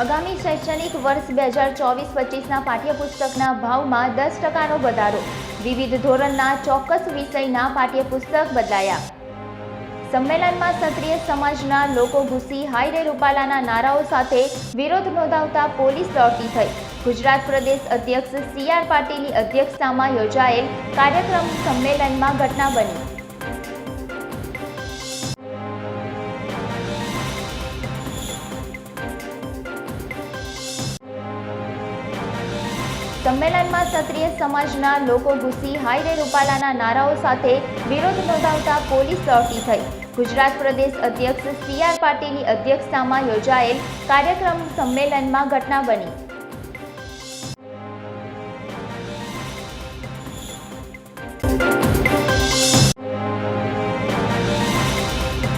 આગામી શૈક્ષણિક વર્ષ બે હજાર ચોવીસ પચીસના પાઠ્યપુસ્તકના ભાવમાં દસ ટકાનો વધારો. વિવિધ ધોરણના ચોક્કસ વિષયના પાઠ્યપુસ્તક બદલાયા. સંમેલનમાં ક્ષત્રિય સમાજના લોકો ઘૂસી હાઈરે રૂપાલાના નારાઓ સાથે વિરોધ નોંધાવતા પોલીસ દોડતી થઈ. ગુજરાત પ્રદેશ અધ્યક્ષ સી આર પાટીલની અધ્યક્ષતામાં યોજાયેલ કાર્યક્રમ સંમેલનમાં ઘટના બની. સંમેલનમાં ક્ષત્રિય સમાજના લોકો ઘૂસી હાઈરે રૂપાલાના નારાઓ સાથે વિરોધ નોંધાવતા પોલીસ દોડતી થઈ. ગુજરાત પ્રદેશ અધ્યક્ષ સી આર પાટીલની અધ્યક્ષતામાં યોજાયેલ કાર્યક્રમ સંમેલનમાં ઘટના બની.